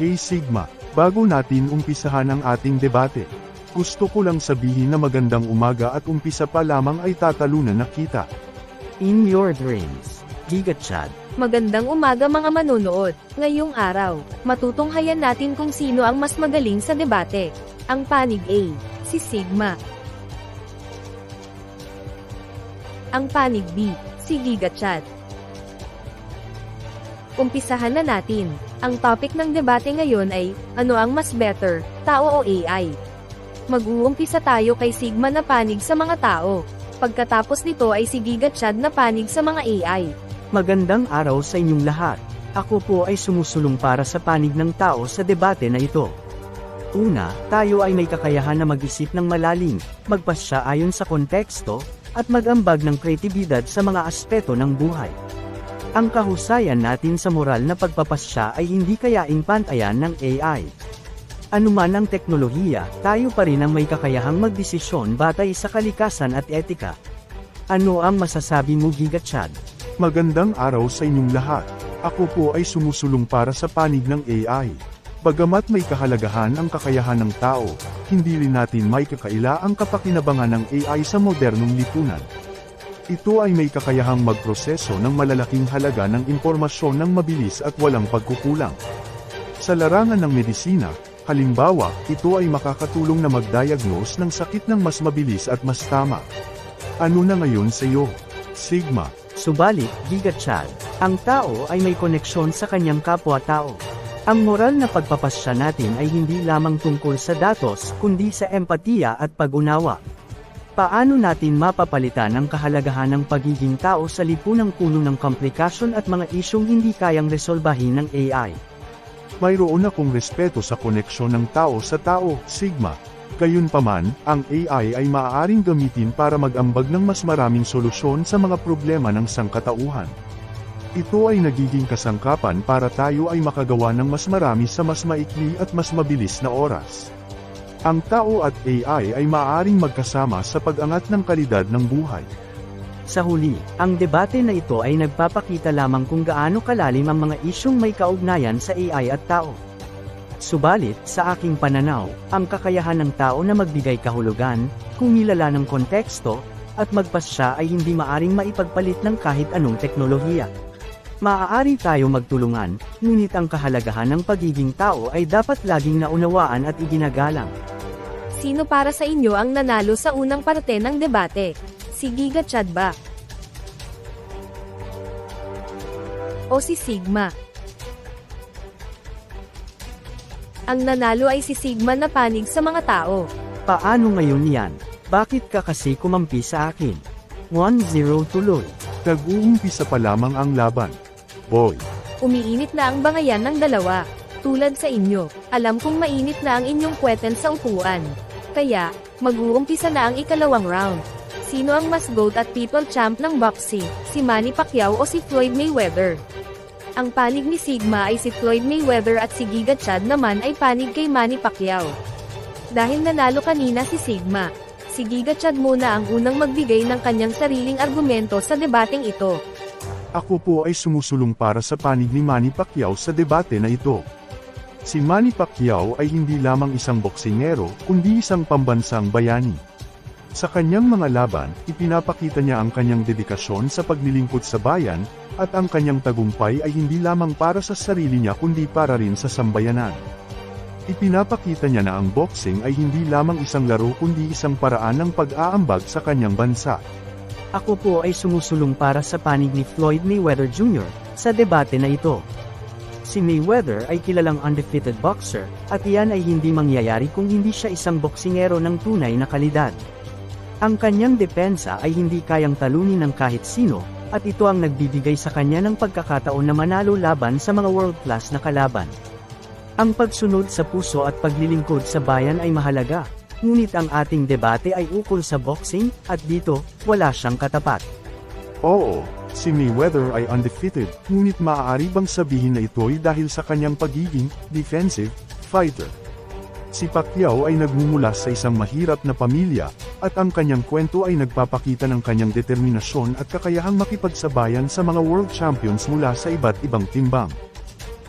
Hey Sigma, bago natin umpisahan ang ating debate, gusto ko lang sabihin na magandang umaga at umpisa pa lamang ay tatalunan na kita. In your dreams, Giga Chad. Magandang umaga mga manonood. Ngayong araw, matutunghayan natin kung sino ang mas magaling sa debate. Ang panig A, si Sigma. Ang panig B, si Giga Chat. Umpisahan na natin. Ang topic ng debate ngayon ay, ano ang mas better, tao o AI? Mag-uumpisa tayo kay Sigma na panig sa mga tao. Pagkatapos nito ay si Giga Chad na panig sa mga AI. Magandang araw sa inyong lahat. Ako po ay sumusulong para sa panig ng tao sa debate na ito. Una, tayo ay may kakayahan na mag-isip ng malalim, magpasya ayon sa konteksto, at mag-ambag ng kreatibidad sa mga aspeto ng buhay. Ang kahusayan natin sa moral na pagpapasya ay hindi kayaing pantayan ng AI. Anuman ang teknolohiya, tayo pa rin ang may kakayahang magdesisyon batay sa kalikasan at etika. Ano ang masasabi mo Giga Chad? Magandang araw sa inyong lahat. Ako po ay sumusulong para sa panig ng AI. Bagamat may kahalagahan ang kakayahan ng tao, hindi rin natin may kakaila ang kapakinabangan ng AI sa modernong lipunan. Ito ay may kakayahang magproseso ng malalaking halaga ng impormasyon ng mabilis at walang pagkukulang. Sa larangan ng medisina, halimbawa, ito ay makakatulong na mag-diagnose ng sakit ng mas mabilis at mas tama. Ano na ngayon sa iyo? Sigma. Subalit, Giga Chad, ang tao ay may koneksyon sa kanyang kapwa-tao. Ang moral na pagpapasya natin ay hindi lamang tungkol sa datos, kundi sa empatiya at pag-unawa. Paano natin mapapalitan ang kahalagahan ng pagiging tao sa lipunang puno ng komplikasyon at mga isyong hindi kayang resolbahin ng AI? Mayroon akong respeto sa koneksyon ng tao sa tao, Sigma. Gayunpaman, ang AI ay maaaring gamitin para mag-ambag ng mas maraming solusyon sa mga problema ng sangkatauhan. Ito ay nagiging kasangkapan para tayo ay makagawa ng mas marami sa mas maikli at mas mabilis na oras. Ang tao at AI ay maaaring magkasama sa pag-angat ng kalidad ng buhay. Sa huli, ang debate na ito ay nagpapakita lamang kung gaano kalalim ang mga isyong may kaugnayan sa AI at tao. Subalit, sa aking pananaw, ang kakayahan ng tao na magbigay kahulugan, kung nilala ng konteksto, at magpasya ay hindi maaring maipagpalit ng kahit anong teknolohiya. Maaari tayo magtulungan, ngunit ang kahalagahan ng pagiging tao ay dapat laging naunawaan at iginagalang. Sino para sa inyo ang nanalo sa unang parte ng debate? Si Giga Chad ba? O si Sigma? Ang nanalo ay si Sigma na panig sa mga tao. Paano ngayon yan? Bakit ka kasi kumampi sa akin? 1-0 tuloy. Nag-uumpisa pa lamang ang laban. Boy. Umiinit na ang bangayan ng dalawa. Tulad sa inyo, alam kong mainit na ang inyong kweten sa upuan. Kaya, mag-uumpisa na ang ikalawang round. Sino ang mas GOAT at people champ ng boxing, si Manny Pacquiao o si Floyd Mayweather? Ang panig ni Sigma ay si Floyd Mayweather at si Giga Chad naman ay panig kay Manny Pacquiao. Dahil nanalo kanina si Sigma, si Giga Chad muna ang unang magbigay ng kanyang sariling argumento sa debateng ito. Ako po ay sumusulong para sa panig ni Manny Pacquiao sa debate na ito. Si Manny Pacquiao ay hindi lamang isang boksingero, kundi isang pambansang bayani. Sa kanyang mga laban, ipinapakita niya ang kanyang dedikasyon sa paglilingkod sa bayan, at ang kanyang tagumpay ay hindi lamang para sa sarili niya kundi para rin sa sambayanan. Ipinapakita niya na ang boxing ay hindi lamang isang laro kundi isang paraan ng pag-aambag sa kanyang bansa. Ako po ay sumusulong para sa panig ni Floyd Mayweather Jr. sa debate na ito. Si Mayweather ay kilalang undefeated boxer, at iyan ay hindi mangyayari kung hindi siya isang boksingero ng tunay na kalidad. Ang kanyang depensa ay hindi kayang talunin ng kahit sino, at ito ang nagbibigay sa kanya ng pagkakataon na manalo laban sa mga world-class na kalaban. Ang pagsunod sa puso at paglilingkod sa bayan ay mahalaga, ngunit ang ating debate ay ukol sa boxing, at dito, wala siyang katapat. Oo, si Mayweather ay undefeated, ngunit maaari bang sabihin na ito'y dahil sa kanyang pagiging defensive fighter? Si Pacquiao ay nagmumula sa isang mahirap na pamilya, at ang kanyang kwento ay nagpapakita ng kanyang determinasyon at kakayahang makipagsabayan sa mga world champions mula sa iba't ibang timbang.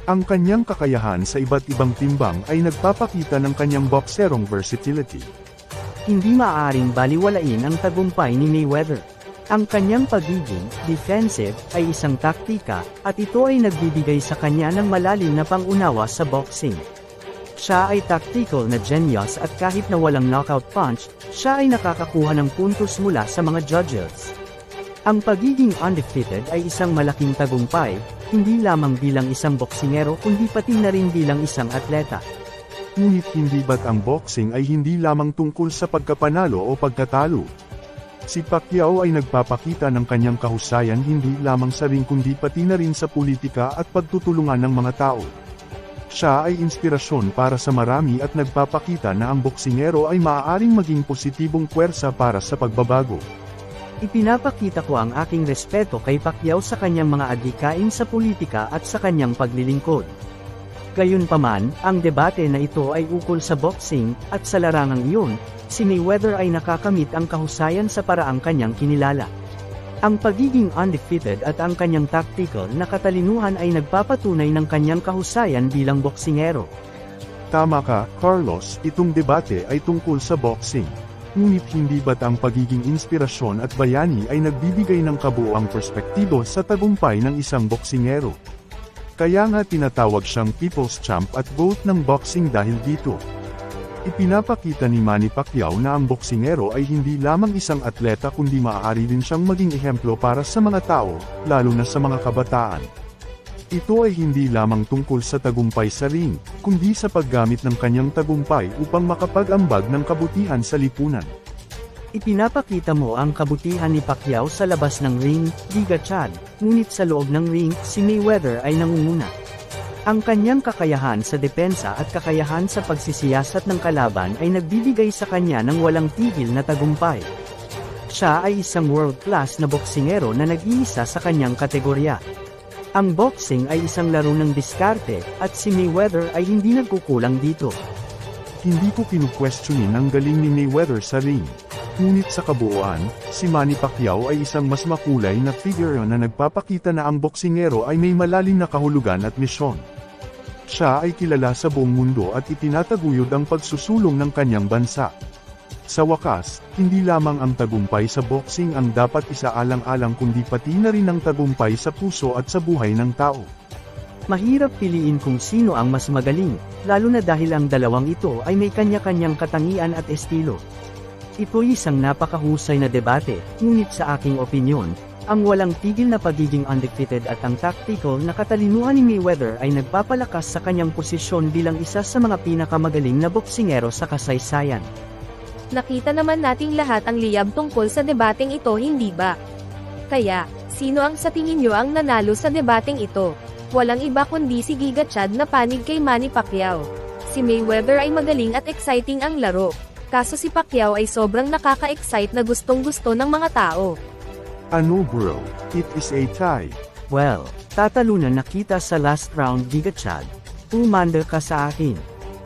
Ang kanyang kakayahan sa iba't ibang timbang ay nagpapakita ng kanyang bokserong versatility. Hindi maaaring baliwalain ang tagumpay ni Mayweather. Ang kanyang pagiging defensive ay isang taktika, at ito ay nagbibigay sa kanya ng malalim na pangunawa sa boxing. Siya ay tactical na genius at kahit na walang knockout punch, siya ay nakakakuha ng puntos mula sa mga judges. Ang pagiging undefeated ay isang malaking tagumpay, hindi lamang bilang isang boksingero kundi pati na rin bilang isang atleta. Ngunit hindi ba't ang boxing ay hindi lamang tungkol sa pagkapanalo o pagkatalo? Si Pacquiao ay nagpapakita ng kanyang kahusayan hindi lamang sa ring kundi pati na rin sa politika at pagtutulungan ng mga tao. Siya ay inspirasyon para sa marami at nagpapakita na ang boksingero ay maaaring maging positibong puwersa para sa pagbabago. Ipinapakita ko ang aking respeto kay Pacquiao sa kanyang mga adhikain sa politika at sa kanyang paglilingkod. Gayunpaman, ang debate na ito ay ukol sa boxing, at sa larangang iyon, si Mayweather ay nakakamit ang kahusayan sa paraang kanyang kinilala. Ang pagiging undefeated at ang kanyang tactical na katalinuhan ay nagpapatunay ng kanyang kahusayan bilang boksingero. Tama ka, Carlos, itong debate ay tungkol sa boxing. Ngunit hindi ba't ang pagiging inspirasyon at bayani ay nagbibigay ng kabuoang perspektibo sa tagumpay ng isang boksingero? Kaya nga tinatawag siyang People's Champ at GOAT ng boxing dahil dito. Ipinapakita ni Manny Pacquiao na ang boksingero ay hindi lamang isang atleta kundi maaari din siyang maging ehemplo para sa mga tao, lalo na sa mga kabataan. Ito ay hindi lamang tungkol sa tagumpay sa ring, kundi sa paggamit ng kanyang tagumpay upang makapag-ambag ng kabutihan sa lipunan. Ipinapakita mo ang kabutihan ni Pacquiao sa labas ng ring, Giga Chad, ngunit sa loob ng ring, si Mayweather ay nangunguna. Ang kanyang kakayahan sa depensa at kakayahan sa pagsisiyasat ng kalaban ay nagbibigay sa kanya ng walang tigil na tagumpay. Siya ay isang world-class na boksingero na nag-iisa sa kanyang kategorya. Ang boxing ay isang laro ng diskarte, at si Mayweather ay hindi nagkukulang dito. Hindi ko kinukwestiyonin ang galing ni Mayweather sa ring. Ngunit sa kabuuan, si Manny Pacquiao ay isang mas makulay na figure na nagpapakita na ang boksingero ay may malalim na kahulugan at misyon. Siya ay kilala sa buong mundo at itinataguyod ang pagsusulong ng kanyang bansa. Sa wakas, hindi lamang ang tagumpay sa boxing ang dapat isaalang-alang kundi pati na rin ang tagumpay sa puso at sa buhay ng tao. Mahirap piliin kung sino ang mas magaling, lalo na dahil ang dalawang ito ay may kanya-kanyang katangian at estilo. Ito'y isang napakahusay na debate, ngunit sa aking opinyon, ang walang tigil na pagiging undefeated at ang tactical na katalinuhan ni Mayweather ay nagpapalakas sa kanyang posisyon bilang isa sa mga pinakamagaling na boksingero sa kasaysayan. Nakita naman nating lahat ang liyab tungkol sa debateng ito hindi ba? Kaya, sino ang sa tingin nyo ang nanalo sa debateng ito? Walang iba kundi si Giga Chad na panig kay Manny Pacquiao. Si Mayweather ay magaling at exciting ang laro. Kaso si Pacquiao ay sobrang nakaka-excite na gustong gusto ng mga tao. Ano bro, it is a tie. Well, tatalunan na kita sa last round Giga Chad. Umanda ka sa akin.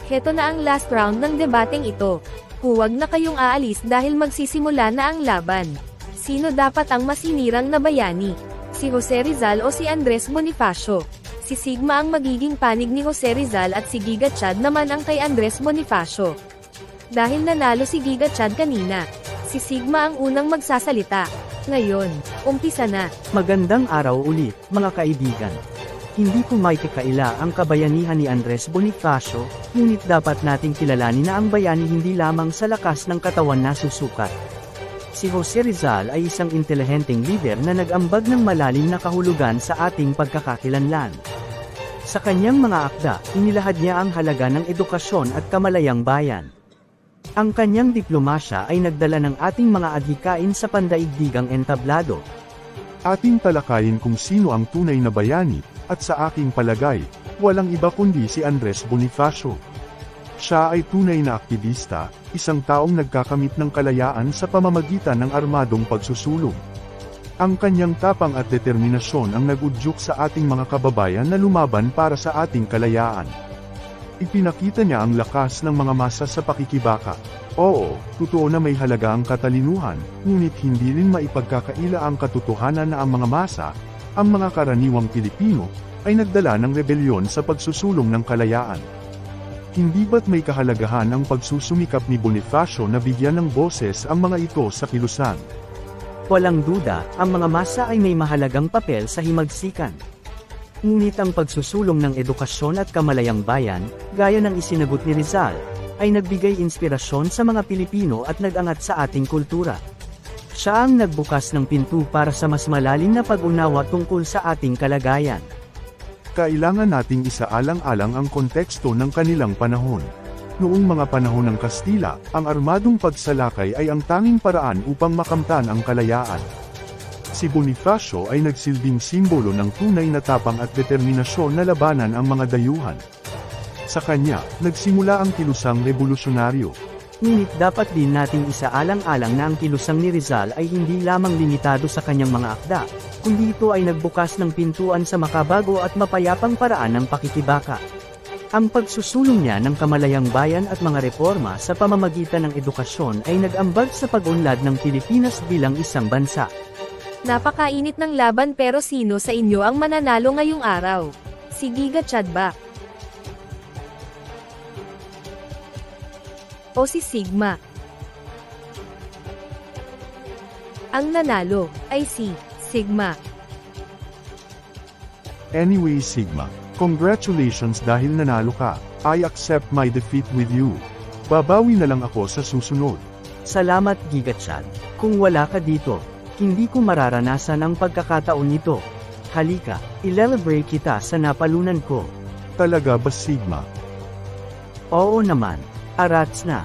Heto na ang last round ng debateng ito. Huwag na kayong aalis dahil magsisimula na ang laban. Sino dapat ang masinirang na bayani? Si Jose Rizal o si Andres Bonifacio? Si Sigma ang magiging panig ni Jose Rizal at si Giga Chad naman ang kay Andres Bonifacio. Dahil nanalo si Giga Chad kanina, si Sigma ang unang magsasalita. Ngayon, umpisa na. Magandang araw ulit, mga kaibigan. Hindi ko may kakaila ang kabayanihan ni Andres Bonifacio, ngunit dapat nating kilalanin na ang bayani hindi lamang sa lakas ng katawan na susukat. Si Jose Rizal ay isang intelihenteng leader na nag-ambag ng malalim na kahulugan sa ating pagkakakilanlan. Sa kanyang mga akda, inilahad niya ang halaga ng edukasyon at kamalayang bayan. Ang kanyang diplomasya ay nagdala ng ating mga adhikain sa pandaigdigang entablado. Ating talakayin kung sino ang tunay na bayani, at sa aking palagay, walang iba kundi si Andres Bonifacio. Siya ay tunay na aktivista, isang taong nagkakamit ng kalayaan sa pamamagitan ng armadong pagsusulong. Ang kanyang tapang at determinasyon ang nagudyok sa ating mga kababayan na lumaban para sa ating kalayaan. Ipinakita niya ang lakas ng mga masa sa pakikibaka. Oo, totoo na may halaga ang katalinuhan, ngunit hindi rin maipagkakaila ang katotohanan na ang mga masa, ang mga karaniwang Pilipino, ay nagdala ng rebelyon sa pagsusulong ng kalayaan. Hindi ba't may kahalagahan ang pagsusumikap ni Bonifacio na bigyan ng boses ang mga ito sa kilusan? Walang duda, ang mga masa ay may mahalagang papel sa himagsikan. Ngunit ang pagsusulong ng edukasyon at kamalayang bayan, gaya ng isinagot ni Rizal, ay nagbigay inspirasyon sa mga Pilipino at nag-angat sa ating kultura. Siya ang nagbukas ng pinto para sa mas malalim na pag-unawa tungkol sa ating kalagayan. Kailangan nating isaalang-alang ang konteksto ng kanilang panahon. Noong mga panahon ng Kastila, ang armadong pagsalakay ay ang tanging paraan upang makamtan ang kalayaan. Si Bonifacio ay nagsilbing simbolo ng tunay na tapang at determinasyon na labanan ang mga dayuhan. Sa kanya, nagsimula ang kilusang revolusyonaryo. Ngunit dapat din nating isaalang-alang na ang kilusang ni Rizal ay hindi lamang limitado sa kanyang mga akda, kundi ito ay nagbukas ng pintuan sa makabago at mapayapang paraan ng pakikibaka. Ang pagsusulong niya ng kamalayang bayan at mga reforma sa pamamagitan ng edukasyon ay nag-ambag sa pag-unlad ng Pilipinas bilang isang bansa. Napakainit ng laban pero sino sa inyo ang mananalo ngayong araw? Si Giga Chadba. O si Sigma. Ang nanalo ay si Sigma. Anyway Sigma, congratulations dahil nanalo ka. I accept my defeat with you. Babawi na lang ako sa susunod. Salamat Gigachan. Kung wala ka dito, hindi ko mararanasan ang pagkakataon nito. Halika, ilelebrate kita sa napalunan ko. Talaga ba Sigma? Oo naman, arats na.